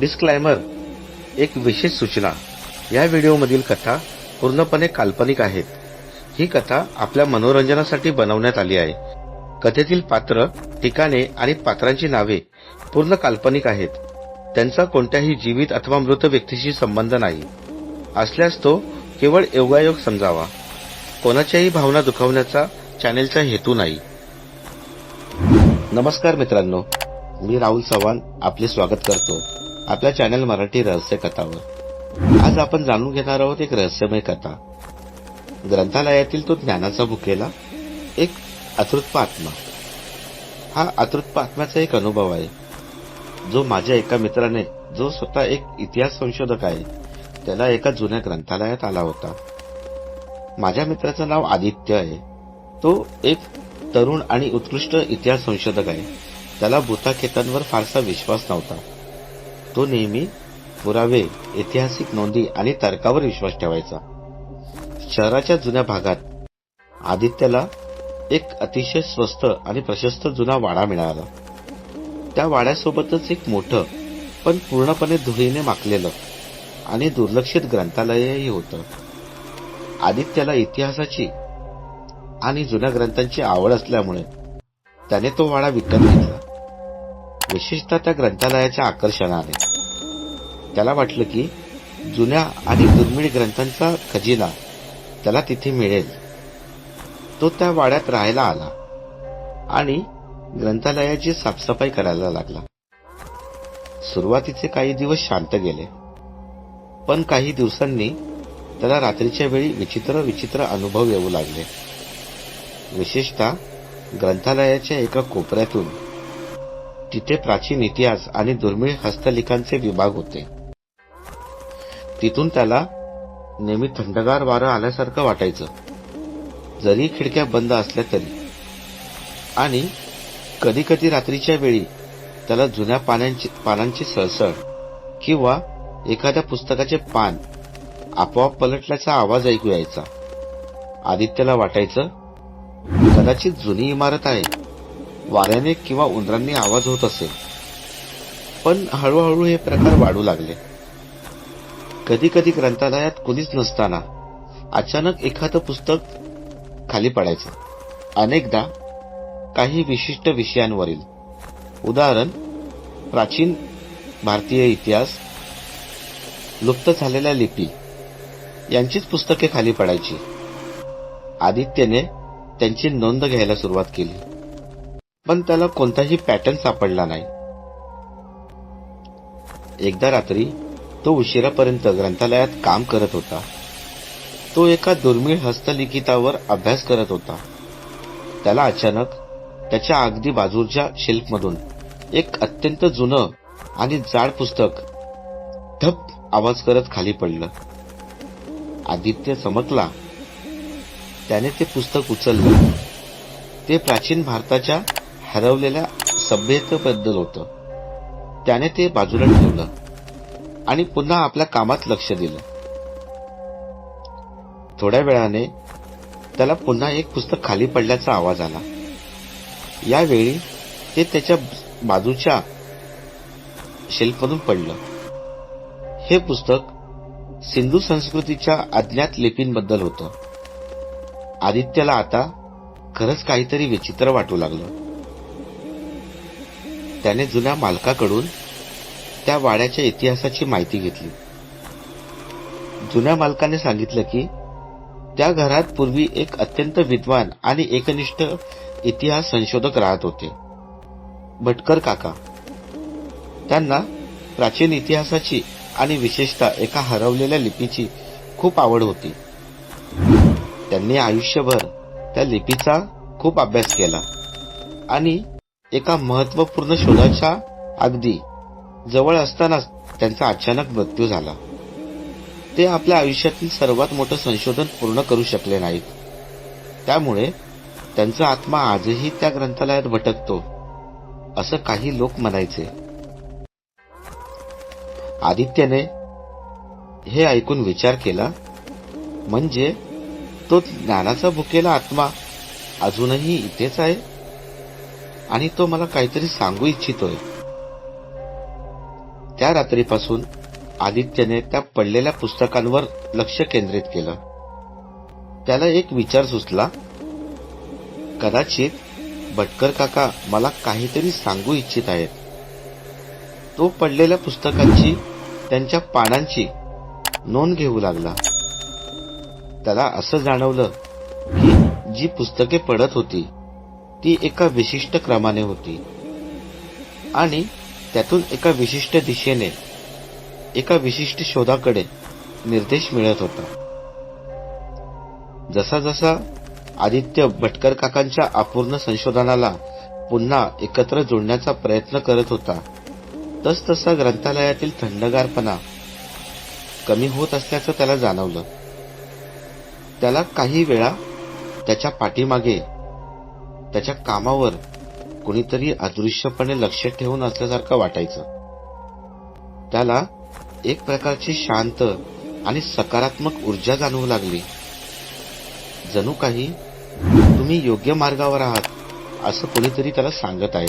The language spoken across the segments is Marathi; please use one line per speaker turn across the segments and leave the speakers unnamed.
डिस्क्लायमर एक विशेष सूचना. या व्हिडिओमधील कथा पूर्णपणे काल्पनिक आहेत. ही कथा आपल्या मनोरंजनासाठी बनवण्यात आली आहे. कथेतील पात्र ठिकाणे आणि पात्रांची नावे पूर्ण काल्पनिक आहेत. त्यांचा कोणत्याही जीवित अथवा मृत व्यक्तीशी संबंध नाही. असल्यास तो केवळ योगायोग समजावा. कोणाच्याही भावना दुखावण्याचा चॅनेलचा हेतू नाही. नमस्कार मित्रांनो. मी राहुल चव्हाण आपले स्वागत करतो. आपल्या चॅनल मराठी रहस्य कथावर आज आपण जाणून घेणार आहोत एक रहस्यमय कथा. ग्रंथालयातील तो ज्ञानाचा भुकेला एक अतृत्व आत्मा हा अतृत्व आत्म्याचा एक अनुभव आहे. जो माझ्या एका मित्राने जो स्वतः एक इतिहास संशोधक आहे त्याला एका जुन्या ग्रंथालयात आला होता. माझ्या मित्राचं नाव आदित्य आहे. तो एक तरुण आणि उत्कृष्ट इतिहास संशोधक आहे. त्याला भूताखेतांवर फारसा विश्वास नव्हता. तो नेहमी पुरावे ऐतिहासिक नोंदी आणि तर्कावर विश्वास ठेवायचा. शहराच्या जुन्या भागात आदित्यला एक अतिशय स्वस्त आणि प्रशस्त जुना वाडा मिळाला. त्या वाड्यासोबतच एक मोठं पण पूर्णपणे धुळीने माखलेलं आणि दुर्लक्षित ग्रंथालयही होतं. आदित्याला इतिहासाची आणि जुन्या ग्रंथांची आवड असल्यामुळे त्याने तो वाडा विकत घेतला. विशेषतः त्या ग्रंथालयाच्या आकर्षणाने. त्याला वाटलं की जुन्या आणि दुर्मिळ ग्रंथांचा खजिना त्याला तिथे मिळेल. तो त्या वाड्यात राहायला आला आणि ग्रंथालयाची साफसफाई करायला लागला. सुरुवातीचे काही दिवस शांत गेले पण काही दिवसांनी त्याला रात्रीच्या वेळी विचित्र विचित्र अनुभव येऊ लागले. विशेषतः ग्रंथालयाच्या एका कोपऱ्यातून तिथे प्राचीन इतिहास आणि दुर्मिळ हस्तलिखांचे विभाग होते. तिथून त्याला नेहमी थंडगार वारं आल्यासारखं वाटायचं. जरी खिडक्या बंद असल्या तरी. आणि कधी कधी रात्रीच्या वेळी त्याला जुन्या पानांची पानांची सळसळ किंवा एखाद्या पुस्तकाचे पान आपोआप पलटल्याचा आवाज ऐकू यायचा. आदित्यला वाटायचं कदाचित जुनी इमारत आहे. वाऱ्याने किंवा उंदरांनी आवाज होत असेल. पण हळूहळू हे प्रकार वाढू लागले. कधी कधी ग्रंथालयात कुणीच नसताना अचानक एखादं पुस्तक खाली पडायचं. अनेकदा काही विशिष्ट विषयांवरील उदाहरण प्राचीन भारतीय इतिहास लुप्त झालेल्या लिपी यांचीच पुस्तके खाली पडायची. आदित्यने त्यांची नोंद घ्यायला सुरुवात केली. पण त्याला कोणताही पॅटर्न सापडला नाही. एकदा रात्री तो उशिरापर्यंत ग्रंथालयात काम करत होता. तो एका दुर्मिळ हस्तलिखितावर अभ्यास करत होता. त्याला अचानक त्याच्या अगदी बाजूच्या शेल्फमधून एक अत्यंत जुनं आणि जाड पुस्तक धप आवाज करत खाली पडलं. आदित्य चमकला. त्याने ते पुस्तक उचललं. ते प्राचीन भारताच्या हरवलेल्या सभ्यतेबद्दल होतं. त्याने ते बाजूला ठेवलं आणि पुन्हा आपल्या कामात लक्ष दिलं. थोड्या वेळाने त्याला पुन्हा एक पुस्तक खाली पडल्याचा आवाज आला. यावेळी ते त्याच्या बाजूच्या शेल्फमधून पडलं. हे पुस्तक सिंधू संस्कृतीच्या अज्ञात लिपींबद्दल होतं. आदित्यला आता खरंच काहीतरी विचित्र वाटू लागलं. त्याने जुन्या मालकाकडून त्या वाड्याच्या इतिहासाची माहिती घेतली. जुन्या मालकाने सांगितलं की त्या घरात पूर्वी एक अत्यंत विद्वान आणि एकनिष्ठ इतिहास संशोधक राहत होते. भटकर काका. त्यांना प्राचीन इतिहासाची आणि विशेषतः एका हरवलेल्या लिपीची खूप आवड होती. त्यांनी आयुष्यभर त्या लिपीचा खूप अभ्यास केला आणि एका महत्त्वपूर्ण शोधाच्या अगदी जवळ असतानाच त्यांचा अचानक मृत्यू झाला. ते आपल्या आयुष्यातील सर्वात मोठं संशोधन पूर्ण करू शकले नाहीत. त्यामुळे त्यांचा आत्मा आजही त्या ग्रंथालयात भटकतो असं काही लोक म्हणायचे. आदित्यने हे ऐकून विचार केला म्हणजे तो ज्ञानाचा भुकेला आत्मा अजूनही इथेच आहे? आणि तो मला काहीतरी सांगू इच्छितोय. त्या रात्रीपासून आदित्यने त्या पडलेल्या पुस्तकांवर लक्ष केंद्रित केलं. त्याला एक विचार सुचला कदाचित भटकर काका मला काहीतरी सांगू इच्छित आहेत. तो पडलेल्या पुस्तकांची त्यांच्या पानांची नोंद घेऊ लागला. त्याला असं जाणवलं की जी पुस्तके पडत होती ती एका विशिष्ट क्रमाने होती. आणि त्यातून एका विशिष्ट दिशेने एका विशिष्ट शोधाकडे निर्देश मिळत होता. जसा जसा आदित्य भटकर काकांच्या अपूर्ण संशोधनाला पुन्हा एकत्र जोडण्याचा प्रयत्न करत होता तस तसा ग्रंथालयातील थंडगारपणा कमी होत असल्याचं त्याला जाणवलं. त्याला काही वेळा त्याच्या पाठीमागे त्याच्या कामावर कुणीतरी अदृश्यपणे लक्ष ठेवून असल्यासारखं वाटायचं. त्याला एक प्रकारची शांत आणि सकारात्मक ऊर्जा जाणवू लागली. जणू काही तुम्ही योग्य मार्गावर आहात असं कोणीतरी त्याला सांगत आहे.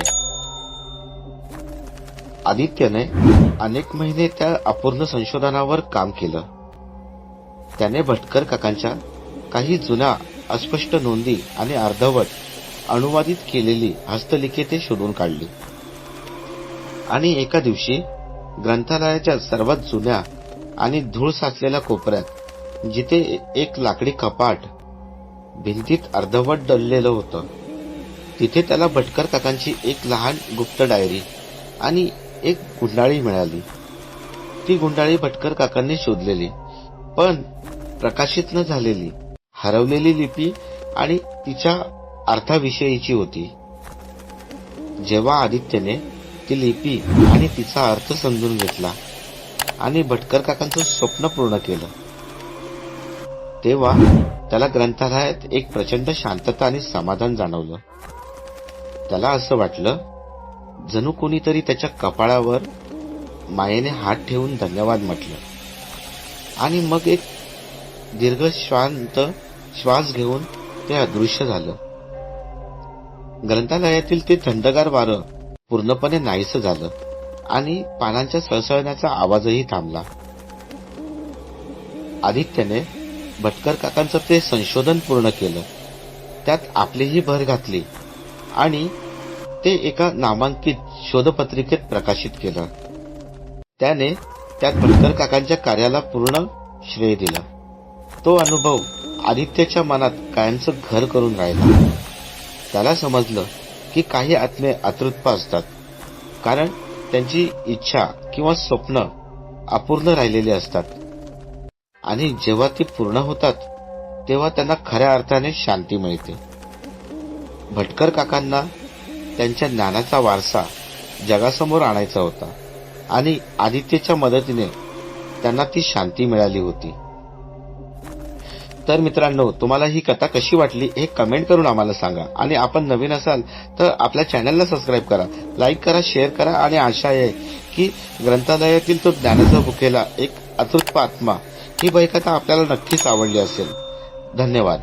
आदित्यने अनेक महिने त्या अपूर्ण संशोधनावर काम केलं. त्याने भटकर काकांच्या काही जुन्या अस्पष्ट नोंदी आणि अर्धवट अनुवादित केलेली हस्तलिखिते शोधून काढली. आणि एका दिवशी ग्रंथालयाच्या सर्वात जुन्या आणि धूळ साचलेल्या कोपऱ्यात जिथे एक लाकडी कपाट भिंतीत अर्धवट डललेलं होतं तिथे त्याला भटकर काकांची एक लहान गुप्त डायरी आणि एक गुंडाळी मिळाली. ती गुंडाळी भटकर काकांनी शोधलेली पण प्रकाशित न झालेली हरवलेली लिपी आणि तिच्या अर्थाविषयीची होती. जेव्हा आदित्यने ती लिपी आणि तिचा अर्थ समजून घेतला आणि भटकर काकांचं स्वप्न पूर्ण केलं तेव्हा त्याला ग्रंथालयात एक प्रचंड शांतता आणि समाधान जाणवलं. त्याला असं वाटलं जणू कोणीतरी त्याच्या कपाळावर मायेने हात ठेवून धन्यवाद म्हटलं आणि मग एक दीर्घ शांत श्वास घेऊन ते अदृश्य झालं. ग्रंथालयातील ते थंडगार वारं पूर्णपणे नाहीसं झालं आणि पानांच्या सळसळण्याचा आवाजही थांबला. आदित्यने भटकर काकांचं ते संशोधन पूर्ण केलं. त्यात आपलीही भर घातली आणि ते एका नामांकित शोधपत्रिकेत प्रकाशित केलं. त्याने त्यात भटकर काकांच्या कार्याला पूर्ण श्रेय दिलं. तो अनुभव आदित्यच्या मनात कायमचं घर करून राहिला. त्याला समजलं की काही आत्मे अतृत्प असतात. कारण त्यांची इच्छा किंवा स्वप्न अपूर्ण राहिलेली असतात. आणि जेव्हा ती पूर्ण होतात तेव्हा त्यांना खऱ्या अर्थाने शांती मिळते. भटकर काकांना त्यांच्या ज्ञानाचा वारसा जगासमोर आणायचा होता. आणि आदित्यच्या मदतीने त्यांना ती शांती मिळाली होती. तर मित्रांनो तुम्हाला ही कथा कशी वाटली हे कमेंट करून आम्हाला सांगा. आणि आपण नवीन असाल तर आपल्या चॅनलला सबस्क्राईब करा लाईक करा शेअर करा आणि आशा आहे की ग्रंथालयातील तो ज्ञानाचा भुकेला एक अतृप्त आत्मा ही बैकथा आपल्याला नक्कीच आवडली असेल. धन्यवाद.